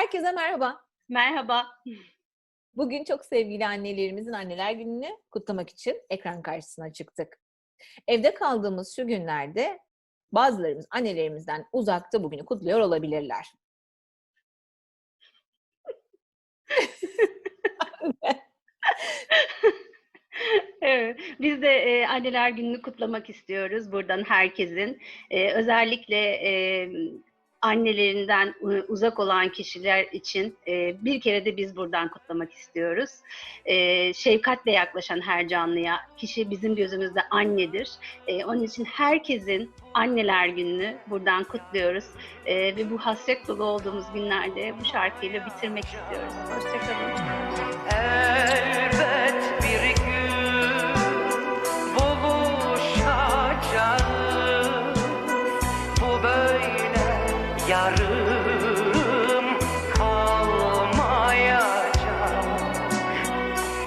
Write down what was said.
Herkese merhaba. Merhaba. Bugün çok sevgili annelerimizin anneler gününü kutlamak için ekran karşısına çıktık. Evde kaldığımız şu günlerde bazılarımız annelerimizden uzakta bugünü kutluyor olabilirler. Evet, biz de e, Anneler Günü'nü kutlamak istiyoruz buradan herkesin. E, özellikle e, annelerinden uzak olan kişiler için e, bir kere de biz buradan kutlamak istiyoruz. E, şefkatle yaklaşan her canlıya, kişi bizim gözümüzde annedir. E, onun için herkesin Anneler Günü'nü buradan kutluyoruz. Ve bu hasret dolu olduğumuz günlerde bu şarkıyla bitirmek istiyoruz. Hoşçakalın. yarım